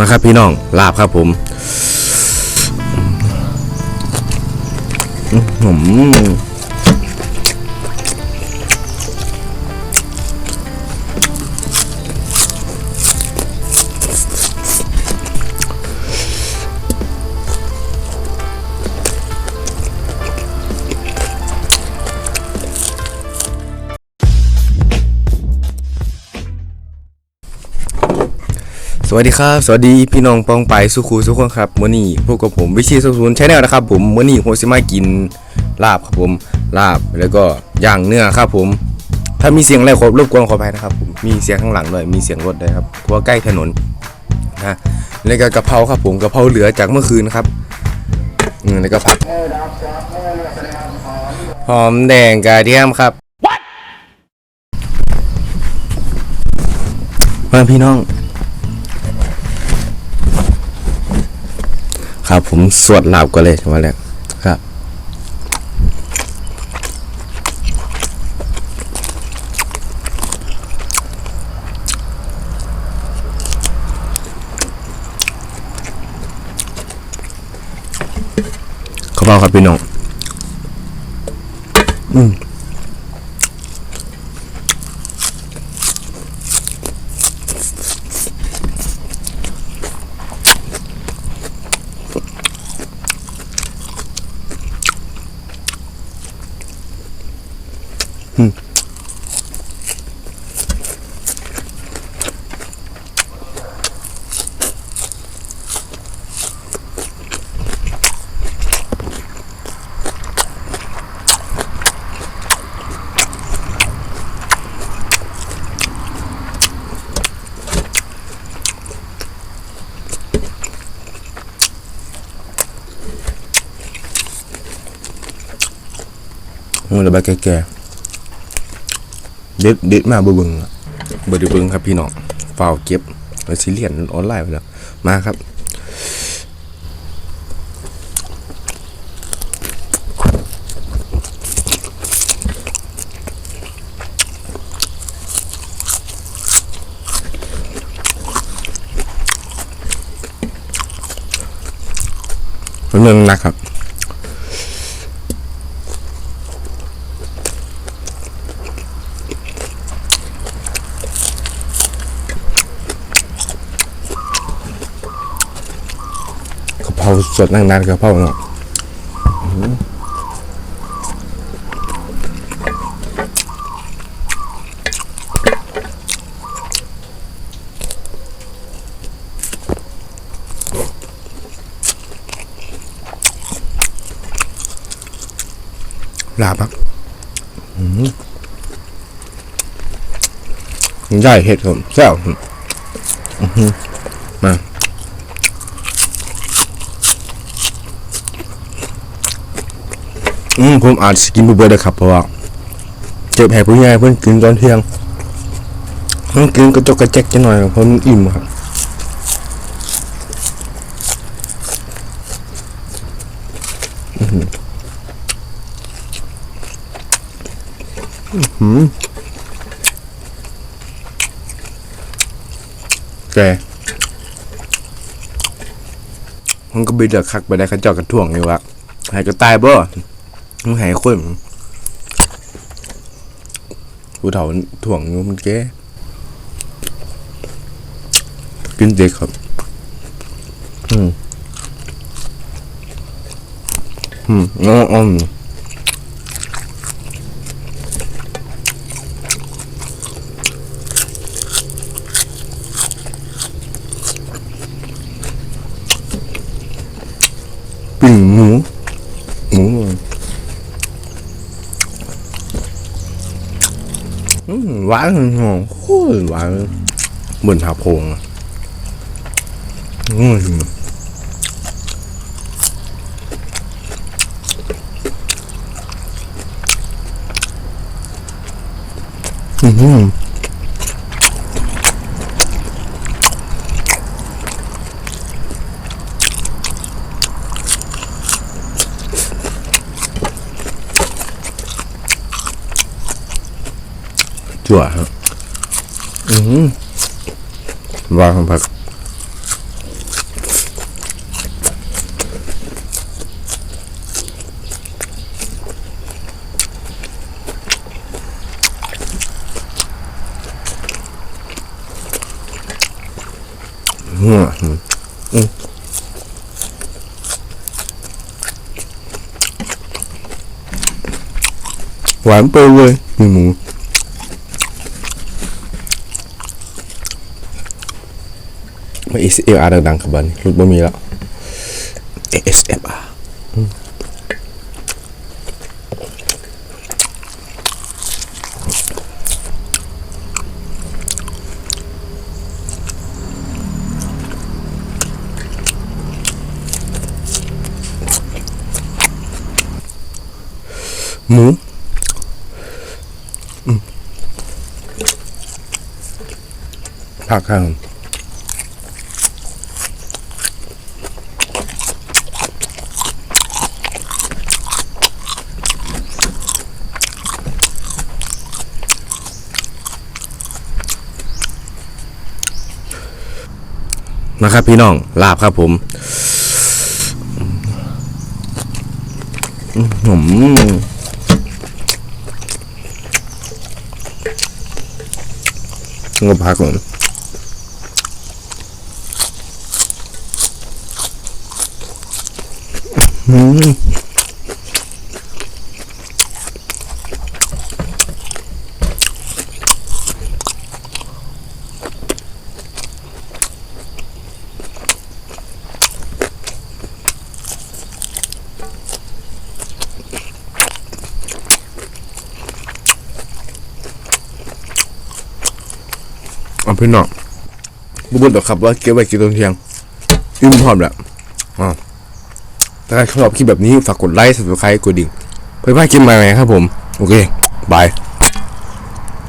นะครับ พี่น้องลาบครับผมอืม วัสดีครับ สวัสดีพี่น้องปองไปสุขูสุขคนครับมื่อนี้พวกกับผมวิชีสุขูนใช้แนลนะครับ ผมมื่อนี้ผมสิมากินลาบครับผมลาบแล้วก็ย่างเนื้อครับผม ถ้ามีเสียงอะไรขอรบกวนขออภัยนะครับผมมีเสียงข้างหลังด้วยมีเสียงรถด้วยครับเพราะว่าใกล้ถนนนะแล้วก็กะเพราครับผมกะเพราเหลือจากเมื่อคืนครับอืมแล้วก็ผักหอมแดงกระเทียมครับมาพี่น้อง ครับ ผมสวดลาบก็เลยมาแล้วครับ ขอบคุณครับพี่น้อง อืม มันระบายแก่ๆ เด็ดเด็ดมาบ่เบึงอะบ่ได้เบิ่งครับพี่น้องเฝ้าวเก็บไว้สิเรียนออนไลน์ไปแล้วมาครับเป็นเรื่องหนักครับ เพราสดนานๆกะเพราเนาะลาบครับอื้อใหญ่เห็ดผมแซ่บอื้อหือมา อืมผมอาจกินบุเบอร์ได้ครับ เพราะว่าเจ็บแผลผู้ใหญ่เพิ่นกินตอนเที่ยงเพิ่นกินกระจกกระแจกจะหน่อยเพราะมันอิ่มครับอื้อหืออื้อหือแกมันก็บิดอคักไปได้กระจอกกระถ่วงนี่วะให้ก็ตายบ่ มึงหายคนผู้เฒ่าถ่วงอยู่มันแก่กินเด็กครับ อืม อืมอ๋ออ๋อปิ่งหมู หมูอืมห วานหอมโคตรหวานเหมือนหาโพงอืมอืม จั่วครับอืมวางผักอืมอืม Quán bơ lên, mùi mùi ASMR ดังๆครับบัดนรุดบ่มีแล้ว ASMR อืมหมูอืมผักข้าง นะครับ พี่น้องลาบครับผมผมก็พักก่อนอืม เอาพี่น้องบุบุญต่อครับว่าเก็บไว้กินตอนเที่ยงอิ่มพร้อมแล้วอ่าถ้าใครชอบคลิปแบบนี้ฝากกดไลค์สับสไครต์กดดิ่งเพื่อไม่พลาดคลิปใหม่ๆครับผม โอเค บาย